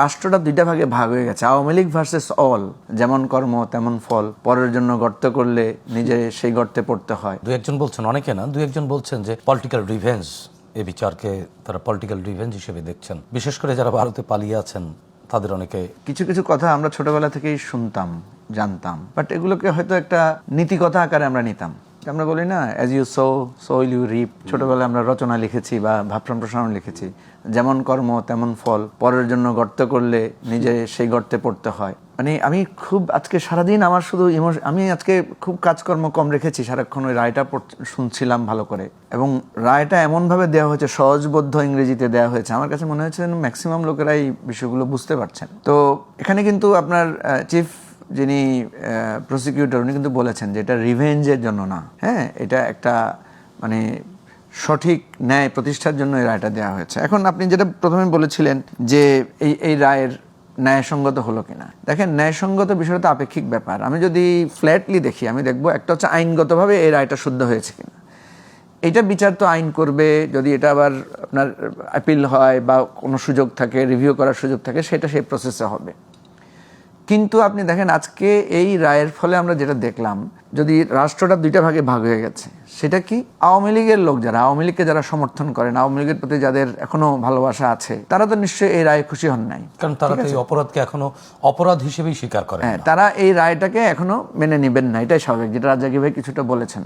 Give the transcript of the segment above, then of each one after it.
রাষ্ট্রটা দুইটা ভাগে ভাগ হয়ে গেছে। আওয়ামী লীগ ভার্সেস অল যেমন কর্ম তেমন ফল। পরের জন্য গর্ত করলে নিজে সেই গর্তে পড়তে হয়। দু একজন বলছেন অনেকে না দু একজন বলছেন যে পলিটিক্যাল রিভেঞ্জ এ বিচারকে তারা পলিটিক্যাল রিভেঞ্জ হিসেবে দেখছেন। বিশেষ করে যারা ভারতে পালিয়ে আছেন তাদের অনেকে কিছু কিছু কথা আমরা ছোটবেলা থেকেই শুনতাম জানতাম। বাট এগুলোকে হয়তো একটা নীতিকথা আকারে আমরা নিতাম। আমরা বলি না as you sow so you reap ছোটবেলায় আমরা রচনা লিখেছি বা ভাব সম্প্রসারণ লিখেছি। যেমন কর্ম, তেমন ফল। পরের জন্য গর্ত করলে নিজে সেই গর্তে পড়তে হয়। মানে আমি খুব আজকে সারাদিন আমার শুধু ইমোশ আমি আজকে খুব কাজকর্ম কম রেখেছি। সারাক্ষণ ওই রায়টা শুনছিলাম ভালো করে। এবং রায়টা এমনভাবে দেওয়া হয়েছে, সহজবোধ্য ইংরেজিতে দেওয়া হয়েছে। আমার কাছে মনে হয়েছে ম্যাক্সিমাম লোকেরা এই বিষয়গুলো বুঝতে পারছেন। তো এখানে কিন্তু আপনার চিফ যিনি প্রসিকিউটর উনি কিন্তু বলেছেন যে এটা রিভেঞ্জের জন্য না। হ্যাঁ এটা একটা মানে সঠিক ন্যায় প্রতিষ্ঠার জন্য এই রায়টা দেওয়া হয়েছে। এখন আপনি যেটা প্রথমে বলেছিলেন যে এই এই রায়ের ন্যায়সঙ্গত হলো কিনা। দেখেন, ন্যায়সঙ্গত বিষয়টা তো আপেক্ষিক ব্যাপার। আমি যদি ফ্ল্যাটলি দেখি, আমি দেখব একটা হচ্ছে আইনগতভাবে এই রায়টা শুদ্ধ হয়েছে কিনা। এটা বিচার তো আইন করবে, যদি এটা আবার আপনার অ্যাপিল হয় বা কোনো সুযোগ থাকে রিভিউ করার সুযোগ থাকে, সেটা সেই প্রসেসে হবে। কিন্তু আপনি দেখেন আজকে এই রায়ের ফলে আমরা যেটা দেখলাম যদি রাষ্ট্রটা দুইটা ভাগে ভাগ হয়ে গেছে সেটা কি আওয়ামী লীগের লোক যারা আওয়ামী লীগকে যারা সমর্থন করেন আওয়ামী লীগের প্রতি যাদের এখনও ভালোবাসা আছে তারা তো নিশ্চয়ই এই রায়ে খুশি হন নাই। কারণ তারা তো এই অপরাধকে এখনও অপরাধ হিসেবেই স্বীকার করে হ্যাঁ তারা এই রায়টাকে এখনও মেনে নেবেন না এটাই স্বাভাবিক যেটা রাজাকি ভাই কিছুটা বলেছেন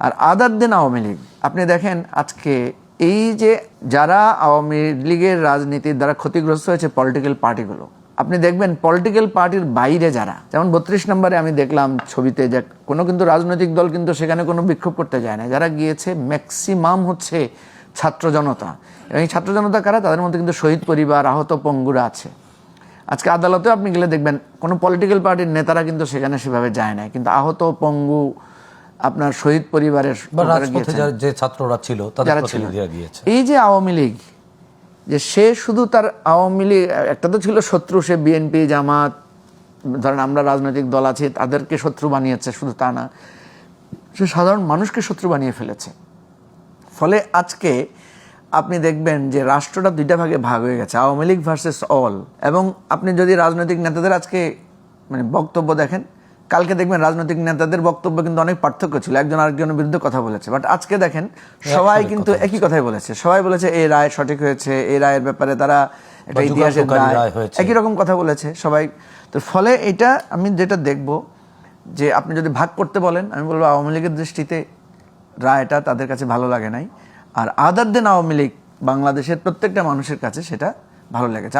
আর আদার দেন আওয়ামী লীগ আপনি দেখেন আজকে এই যে যারা আওয়ামী লীগের রাজনীতির দ্বারা ক্ষতিগ্রস্ত হয়েছে পলিটিক্যাল পার্টিগুলো আপনি দেখবেন পলিটিক্যাল পার্টির বাইরে যারা যেমন বত্রিশ নম্বরে আমি দেখলাম ছবিতে যে কোনো কিন্তু রাজনৈতিক দল কিন্তু সেখানে কোনো বিক্ষোভ করতে যায় না। যারা গিয়েছে ম্যাক্সিমাম হচ্ছে ছাত্র জনতা। এবং এই ছাত্র জনতা কারা? তাদের মধ্যে কিন্তু শহীদ পরিবার আহত পঙ্গুরা আছে। আজকে আদালতেও আপনি গেলে দেখবেন কোনো পলিটিক্যাল পার্টির নেতারা কিন্তু সেখানে সেভাবে যায় না। কিন্তু আহত পঙ্গু আপনার শহীদ পরিবারের যে ছাত্ররা ছিল যারা ছিল। এই যে আওয়ামী লীগ যে সে শুধু তার আওয়ামী লীগ, একটা তো ছিল শত্রু, সে বিএনপি জামাত, ধরেন আমরা রাজনৈতিক দল আছি, তাদেরকে শত্রু বানিয়েছে, শুধু তা না। সে সাধারণ মানুষকে শত্রু বানিয়ে ফেলেছে। ফলে আজকে আপনি দেখবেন যে রাষ্ট্রটা দুইটা ভাগে ভাগ হয়ে গেছে, আওয়ামী লীগ ভার্সেস অল এবং আপনি যদি রাজনৈতিক নেতাদের আজকে মানে বক্তব্য দেখেন কালকে দেখবেন রাজনৈতিক নেতাদের বক্তব্য কিন্তু অনেক পার্থক্য ছিল। একজন আরেকজনের বিরুদ্ধে কথা বলেছে। বাট আজকে দেখেন সবাই কিন্তু একই কথাই বলেছে। সবাই বলেছে এই রায় সঠিক হয়েছে এই রায়ের ব্যাপারে তারা একটা ইতিহাসের। একই রকম কথা বলেছে সবাই। তো ফলে এটা আমি যেটা দেখব যে আপনি যদি ভাগ করতে বলেন আমি বলব আওয়ামী লীগের দৃষ্টিতে রায়টা তাদের কাছে ভালো লাগে নাই। আর আদার দেন আওয়ামী লীগ বাংলাদেশের প্রত্যেকটা মানুষের কাছে সেটা ভালো লেগেছে।